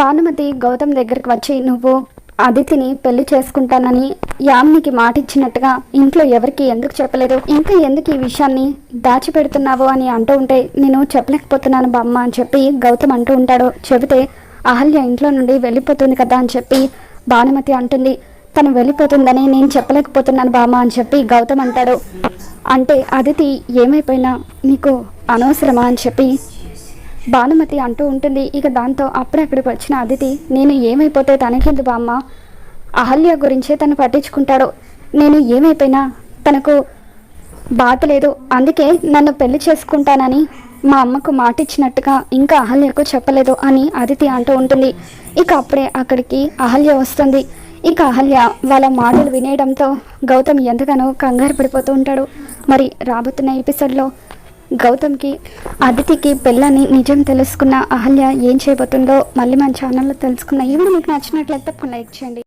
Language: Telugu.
భానుమతి గౌతమ్ దగ్గరికి వచ్చి నువ్వు అదితిని పెళ్ళి చేసుకుంటానని యామ్నికి మాట ఇచ్చినట్టుగా ఇంట్లో ఎవరికి ఎందుకు చెప్పలేదు? ఇంకా ఎందుకు ఈ విషయాన్ని దాచిపెడుతున్నావు? అని అంటూ ఉంటే నేను చెప్పలేకపోతున్నాను బామ్మ అని చెప్పి గౌతమ్ అంటూ ఉంటాడు. చెబితే అహల్య ఇంట్లో నుండి వెళ్ళిపోతుంది కదా అని చెప్పి భానుమతి అంటుంది. తను వెళ్ళిపోతుందని నేను చెప్పలేకపోతున్నాను బామ్మ అని చెప్పి గౌతమ్ అంటాడు. అంటే అదితి ఏమైపోయినా నీకు అనవసరమా అని చెప్పి భానుమతి అంటూ ఉంటుంది ఇక దాంతో అప్పుడక్కడికి వచ్చిన అదితి నేను ఏమైపోతే తనకెందు బామ్మ అహల్య గురించే తను పట్టించుకుంటాడు. నేను ఏమైపోయినా తనకు బాధ లేదు. అందుకే నన్ను పెళ్ళి చేసుకుంటానని మా అమ్మకు మాట ఇచ్చినట్టుగా ఇంకా అహల్యకు చెప్పలేదు అని అదితి అంటూ ఉంటుంది. ఇక అప్పుడే అక్కడికి అహల్య వస్తుంది. ఇక అహల్య వాళ్ళ మాటలు వినేయడంతో గౌతమ్ ఎంతగానో కంగారు పడిపోతూ ఉంటాడు. మరి రాబోతున్న ఎపిసోడ్లో గౌతమ్కి అదితికి పెళ్ళని నిజం తెలుసుకున్న అహల్య ఏం చేయబోతుందో మళ్ళీ మన ఛానల్లో తెలుసుకున్న ఈ వీడియో మీకు నచ్చినట్లయితే తప్పకుండా లైక్ చేయండి